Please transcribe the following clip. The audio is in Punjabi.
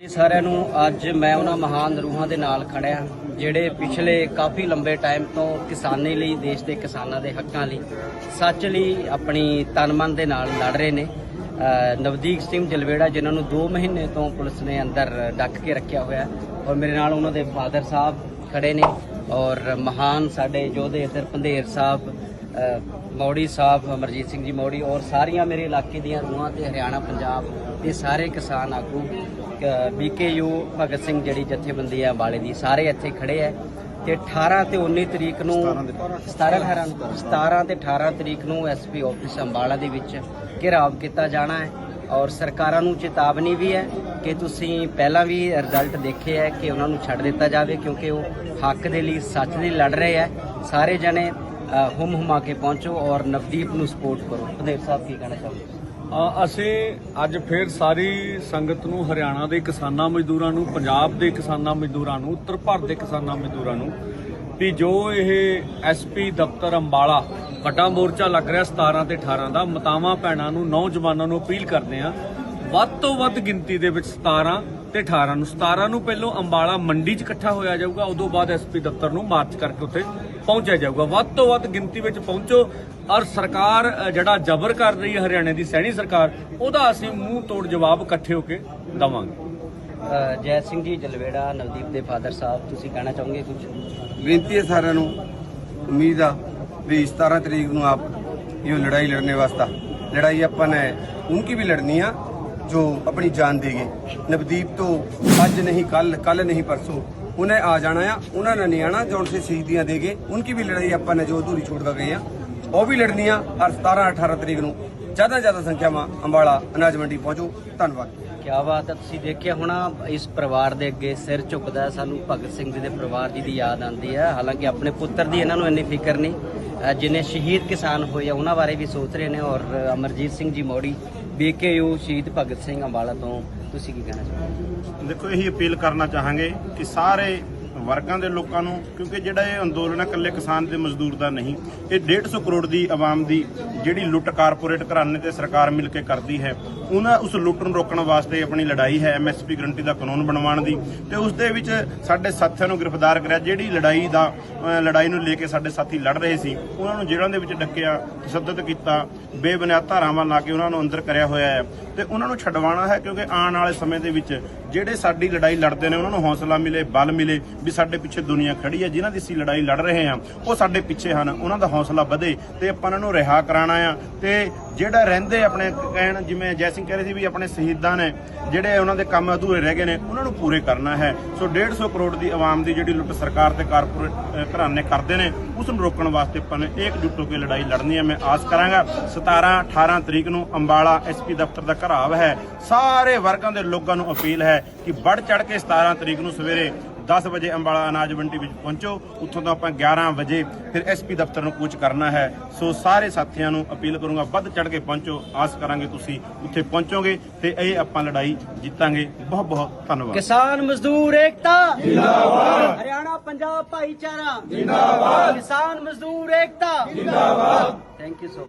ਜੀ ਸਾਰਿਆਂ ਨੂੰ ਅੱਜ ਮੈਂ ਉਹਨਾਂ ਮਹਾਨ ਰੂਹਾਂ ਦੇ ਨਾਲ ਖੜਿਆ ਜਿਹੜੇ ਪਿਛਲੇ ਕਾਫੀ ਲੰਬੇ ਟਾਈਮ ਤੋਂ ਕਿਸਾਨੀ ਲਈ, ਦੇਸ਼ ਦੇ ਕਿਸਾਨਾਂ ਦੇ ਹੱਕਾਂ ਲਈ ਸੱਚ ਲਈ ਆਪਣੀ ਤਨ ਮਨ ਦੇ ਨਾਲ ਲੜ ਰਹੇ ਨੇ। ਨਵਦੀਪ ਸਿੰਘ ਜਲਵੇੜਾ, ਜਿਨ੍ਹਾਂ ਨੂੰ 2 ਮਹੀਨੇ ਤੋਂ ਪੁਲਿਸ ਨੇ ਅੰਦਰ ਡੱਕ ਕੇ ਰੱਖਿਆ ਹੋਇਆ ਔਰ ਮੇਰੇ ਨਾਲ ਉਹਨਾਂ ਦੇ ਫਾਦਰ ਸਾਹਿਬ ਖੜੇ ਨੇ ਔਰ ਮਹਾਨ ਸਾਡੇ ਯੋਧੇ ਇੱਧਰ ਪੰਧੇਰ ਸਾਹਿਬ ਮੌੜੀ ਸਾਹਿਬ ਅਮਰਜੀਤ ਸਿੰਘ ਜੀ ਮੌੜੀ ਔਰ ਸਾਰੀਆਂ ਮੇਰੇ ਇਲਾਕੇ ਦੀਆਂ ਰੂਹਾਂ ਤੇ ਹਰਿਆਣਾ ਪੰਜਾਬ ਦੇ ਸਾਰੇ ਕਿਸਾਨ ਆਗੂ ਬੀਕੇਯੂ ਭਗਤ ਸਿੰਘ ਜਿਹੜੀ ਜਥੇਬੰਦੀ ਹੈ ਅੰਬਾਲੇ ਦੀ ਸਾਰੇ ਇੱਥੇ ਖੜੇ ਹੈ ਤੇ 18 ਤੇ 19 ਤਰੀਕ ਨੂੰ 17 18 ਨੂੰ 17 ਤੇ 18 ਤਰੀਕ ਨੂੰ ਐਸਪੀ ਆਫਿਸ ਅੰਬਾਲਾ ਦੇ ਵਿੱਚ ਘਿਰਾਵ ਕੀਤਾ ਜਾਣਾ ਹੈ ਔਰ ਸਰਕਾਰਾਂ ਨੂੰ ਚੇਤਾਵਨੀ ਵੀ ਹੈ ਕਿ ਤੁਸੀਂ ਪਹਿਲਾਂ ਵੀ ਰਿਜ਼ਲਟ ਦੇਖੇ ਹੈ ਕਿ ਉਹਨਾਂ ਨੂੰ ਛੱਡ ਦਿੱਤਾ ਜਾਵੇ ਕਿਉਂਕਿ ਉਹ ਹੱਕ ਦੇ ਲਈ ਸੱਚ ਲਈ ਲੜ ਰਹੇ ਹੈ। ਸਾਰੇ ਜਣੇ ਹੁਮ ਹੁਮਾ ਕੇ ਪਹੁੰਚੋ ਔਰ ਨਵਦੀਪ ਨੂੰ ਸਪੋਰਟ ਕਰੋ। ਪੰਦੇਰ ਸਾਹਿਬ, ਕੀ ਕਹਿਣਾ ਚਾਹੁੰਦੇ ਅਸੀਂ ਅੱਜ ਫੇਰ ਸਾਰੀ ਸੰਗਤ ਨੂੰ, ਹਰਿਆਣਾ ਦੇ ਕਿਸਾਨਾਂ ਮਜ਼ਦੂਰਾਂ ਨੂੰ, ਪੰਜਾਬ ਦੇ ਕਿਸਾਨਾਂ ਮਜ਼ਦੂਰਾਂ ਨੂੰ, ਉੱਤਰ ਭਾਰਤ ਦੇ ਕਿਸਾਨਾਂ ਮਜ਼ਦੂਰਾਂ ਨੂੰ ਵੀ ਜੋ ਇਹ ਐਸਪੀ ਦਫ਼ਤਰ ਅੰਬਾਲਾ ਵੱਡਾ ਮੋਰਚਾ ਲੱਗ ਰਿਹਾ 17 ਤੇ 18 ਦਾ, ਮਤਾਵਾਂ ਭੈਣਾਂ ਨੂੰ, ਨੌਜਵਾਨਾਂ ਨੂੰ ਅਪੀਲ ਕਰਦੇ ਆ ਵੱਧ ਤੋਂ ਵੱਧ ਗਿਣਤੀ ਦੇ ਵਿੱਚ 17 ਤੇ 18 ਨੂੰ 17 ਨੂੰ ਪਹਿਲੋਂ ਅੰਬਾਲਾ ਮੰਡੀ 'ਚ ਇਕੱਠਾ ਹੋਇਆ ਜਾਊਗਾ, ਉਦੋਂ ਬਾਅਦ ਐਸਪੀ ਦਫ਼ਤਰ ਨੂੰ ਮਾਰਚ ਕਰਕੇ ਉੱਥੇ ਪਹੁੰਚਿਆ ਜਾਊਗਾ। ਵੱਧ ਤੋਂ ਵੱਧ ਗਿਣਤੀ ਵਿੱਚ ਪਹੁੰਚੋ। ਔਰ ਸਰਕਾਰ ਜਿਹੜਾ ਜ਼ਬਰ ਕਰ ਰਹੀ ਹੈ ਹਰਿਆਣੇ ਦੀ ਸੈਣੀ ਸਰਕਾਰ ਉਹਦਾ ਅਸੀਂ ਮੂੰਹ ਤੋੜ ਜਵਾਬ ਇਕੱਠੇ ਹੋ ਕੇ ਦਵਾਂਗੇ। ਜੈ ਸਿੰਘ ਜੀ ਜਲਵੇੜਾ ਨਵਦੀਪ ਦੇ ਫਾਦਰ ਸਾਹਿਬ ਤੁਸੀਂ ਕਹਿਣਾ ਚਾਹੋਗੇ ਕੁਝ ਬੇਨਤੀ ਹੈ ਸਾਰਿਆਂ ਨੂੰ ਉਮੀਦ ਆ ਵੀ 17 ਤਰੀਕ ਨੂੰ ਆਪ ਇਹ ਲੜਾਈ ਲੜਨੇ ਵਾਸਤਾ। ਲੜਾਈ ਆਪਾਂ ਨੇ ਉਨਕੀ ਵੀ ਲੜਨੀ ਆ ਜੋ ਆਪਣੀ ਜਾਨ ਦੇਗੇ। ਨਵਦੀਪ ਤੋਂ ਅੱਜ ਨਹੀਂ ਕੱਲ ਕੱਲ ਨਹੀਂ ਪਰਸੋਂ ਉਹਨੇ ਆ ਜਾਣਾ ਆ ਉਹਨਾਂ ਨੇ ਨਹੀਂ ਆਣਾ ਜੋ ਉਨਸੇ ਸ਼ਹੀਦੀਆਂ ਦੇਗੇ ਉਨਕੀ ਵੀ ਲੜਾਈ ਆਪਾਂ ਨੇ ਜੋ ਅਧੂਰੀ ਛੋੜ ਗਏ ਆ ਉਹ ਵੀ ਲੜਨੀ ਆ ਔਰ 17 18 ਤਰੀਕ ਨੂੰ ਜ਼ਿਆਦਾ ਜ਼ਿਆਦਾ ਸੰਖਿਆ ਮਾ ਅੰਬਾਲਾ ਅਨਾਜ ਮੰਡੀ ਪਹੁੰਚੋ ਧੰਨਵਾਦ ਕਿਆ ਬਾਤ ਹੈ ਤੁਸੀਂ ਦੇਖਿਆ ਹੋਣਾ ਇਸ ਪਰਿਵਾਰ ਦੇ ਅੱਗੇ ਸਿਰ ਝੁਕਦਾ ਸਾਨੂੰ ਭਗਤ ਸਿੰਘ ਜੀ ਦੇ ਪਰਿਵਾਰ ਜੀ ਦੀ ਯਾਦ ਆਉਂਦੀ ਹੈ ਹਾਲਾਂਕਿ ਆਪਣੇ ਪੁੱਤਰ ਦੀ ਇਹਨਾਂ ਨੂੰ ਇੰਨੀ ਫਿਕਰ ਨਹੀਂ ਜਿਨੇ ਸ਼ਹੀਦ ਕਿਸਾਨ ਹੋਏ ਆ, ਉਹਨਾਂ ਬਾਰੇ ਵੀ ਸੋਚ ਰਹੇ ਨੇ ਔਰ ਅਮਰਜੀਤ ਸਿੰਘ ਜੀ ਮੋੜੀ, ਬੀਕੇਯੂ ਸ਼ਹੀਦ ਭਗਤ ਸਿੰਘ ਅੰਬਾਲਾ ਤੋਂ, ਤੁਸੀਂ ਕੀ ਕਹਿਣਾ ਚਾਹੁੰਦੇ ਦੇਖੋ, ਇਹੀ ਅਪੀਲ ਕਰਨਾ ਚਾਹਾਂਗੇ ਕਿ ਸਾਰੇ ਵਰਗਾਂ ਦੇ ਲੋਕਾਂ ਨੂੰ, ਕਿਉਂਕਿ ਜਿਹੜਾ ਇਹ ਅੰਦੋਲਨ ਹੈ ਇਕੱਲੇ ਕਿਸਾਨ ਤੇ ਮਜ਼ਦੂਰ ਦਾ ਨਹੀਂ, ਇਹ 150 ਕਰੋੜ ਦੀ ਆਵਾਮ ਦੀ ਜਿਹੜੀ ਲੁੱਟ ਕਾਰਪੋਰੇਟ ਘਰਾਣੇ ਤੇ ਸਰਕਾਰ ਮਿਲ ਕੇ ਕਰਦੀ ਹੈ, ਉਹਨਾਂ ਉਸ ਲੁੱਟ ਨੂੰ ਰੋਕਣ ਵਾਸਤੇ ਆਪਣੀ ਲੜਾਈ ਹੈ ਐਮਐਸਪੀ ਗਰੰਟੀ ਦਾ ਕਾਨੂੰਨ ਬਣਵਾਉਣ ਦੀ, ਤੇ ਉਸ ਦੇ ਵਿੱਚ ਸਾਡੇ ਸਾਥੀਆਂ ਨੂੰ ਗ੍ਰਿਫਤਾਰ ਕਰਿਆ, ਜਿਹੜੀ ਲੜਾਈ ਦਾ ਲੜਾਈ ਨੂੰ ਲੈ ਕੇ ਸਾਡੇ ਸਾਥੀ ਲੜ ਰਹੇ ਸੀ, ਉਹਨਾਂ ਨੂੰ ਜੇਲ੍ਹਾਂ ਦੇ ਵਿੱਚ ਡੱਕਿਆ ਤਸ਼ੱਦਦ ਕੀਤਾ, ਬੇਬੁਨਿਆਦ ਧਾਰਾਵਾਂ ਲਾ ਕੇ ਉਹਨਾਂ ਨੂੰ ਅੰਦਰ ਕਰਿਆ ਹੋਇਆ ਹੈ, ਤੇ ਉਹਨਾਂ ਨੂੰ ਛਡਵਾਉਣਾ ਹੈ ਕਿਉਂਕਿ ਆਉਣ ਵਾਲੇ ਸਮੇਂ ਦੇ ਵਿੱਚ ਜਿਹੜੇ ਸਾਡੀ ਲੜਾਈ ਲੜਦੇ ਨੇ, ਉਹਨਾਂ ਨੂੰ ਹੌਸਲਾ ਮਿਲੇ, ਬਲ ਮਿਲੇ ਵੀ ਸਾਡੇ ਪਿੱਛੇ ਦੁਨੀਆ ਖੜੀ ਹੈ ਜਿਨ੍ਹਾਂ ਦੀ ਅਸੀਂ ਲੜਾਈ ਲੜ ਰਹੇ ਹਾਂ ਉਹ ਸਾਡੇ ਪਿੱਛੇ ਹਨ ਉਹਨਾਂ ਦਾ ਹੌਸਲਾ ਵਧੇ ਤੇ ਆਪਾਂ ਉਹਨਾਂ ਨੂੰ ਰਿਹਾ ਕਰਾਉਣਾ ਆ ਤੇ ਜਿਹੜਾ ਰਹਿੰਦੇ ਆਪਣੇ ਕਹਿਣ ਜਿਵੇਂ ਜੈ ਸਿੰਘ ਕਹਿ ਰਹੇ ਸੀ ਵੀ ਆਪਣੇ ਸ਼ਹੀਦਾਂ ਨੇ ਜਿਹੜੇ ਉਹਨਾਂ ਦੇ ਕੰਮ ਅਧੂਰੇ ਰਹਿ ਗਏ ਨੇ ਉਹਨਾਂ ਨੂੰ ਪੂਰੇ ਕਰਨਾ ਹੈ। ਸੋ 150 ਕਰੋੜ ਦੀ ਆਵਾਮ ਦੀ ਜਿਹੜੀ ਲੁੱਟ ਸਰਕਾਰ ਤੇ ਕਾਰਪੋਰੇਟ ਅਹ, ਘਰਾਣੇ ਕਰਦੇ ਨੇ ਉਸ ਨੂੰ ਰੋਕਣ ਵਾਸਤੇ ਆਪਾਂ ਨੇ ਇਕਜੁੱਟ ਹੋ ਕੇ ਲੜਾਈ ਲੜਨੀ ਹੈ। ਮੈਂ ਆਸ ਕਰਾਂਗਾ 17 18 ਤਰੀਕ ਨੂੰ ਅੰਬਾਲਾ ਐਸਪੀ ਦਫ਼ਤਰ ਦਾ ਘਰਾਵ ਹੈ। ਸਾਰੇ ਵਰਗਾਂ ਦੇ ਲੋਕਾਂ ਨੂੰ ਅਪੀਲ ਹੈ ਕਿ ਵੱਧ ਚੜ ਕੇ 17 ਤਰੀਕ ਨੂੰ ਸਵੇਰੇ 10 ਵਜੇ ਅੰਬਾਲਾ ਅਨਾਜ ਮੰਡੀ ਵਿੱਚ ਪਹੁੰਚੋ। ਉੱਥੋਂ ਤੋਂ ਆਪਾਂ 11 ਵਜੇ ਫਿਰ ਐਸਪੀ ਦਫ਼ਤਰ ਨੂੰ ਕੂਚ ਕਰਨਾ ਹੈ। ਸੋ ਸਾਰੇ ਸਾਥੀਆਂ ਨੂੰ ਅਪੀਲ ਕਰੂੰਗਾ ਵੱਧ ਚੜ ਕੇ ਪਹੁੰਚੋ। ਆਸ ਕਰਾਂਗੇ ਤੁਸੀਂ ਉੱਥੇ ਪਹੁੰਚੋਗੇ ਤੇ ਇਹ ਆਪਾਂ ਲੜਾਈ ਜਿੱਤਾਂਗੇ। ਬਹੁਤ ਬਹੁਤ ਧੰਨਵਾਦ। ਕਿਸਾਨ ਮਜ਼ਦੂਰ ਏਕਤਾ। ਜਿੰਦਾਬਾਦ। ਹਰਿਆਣਾ ਪੰਜਾਬ ਭਾਈਚਾਰਾ। ਜਿੰਦਾਬਾਦ। ਕਿਸਾਨ ਮਜ਼ਦੂਰ ਏਕਤਾ। ਜਿੰਦਾਬਾਦ। Thank you so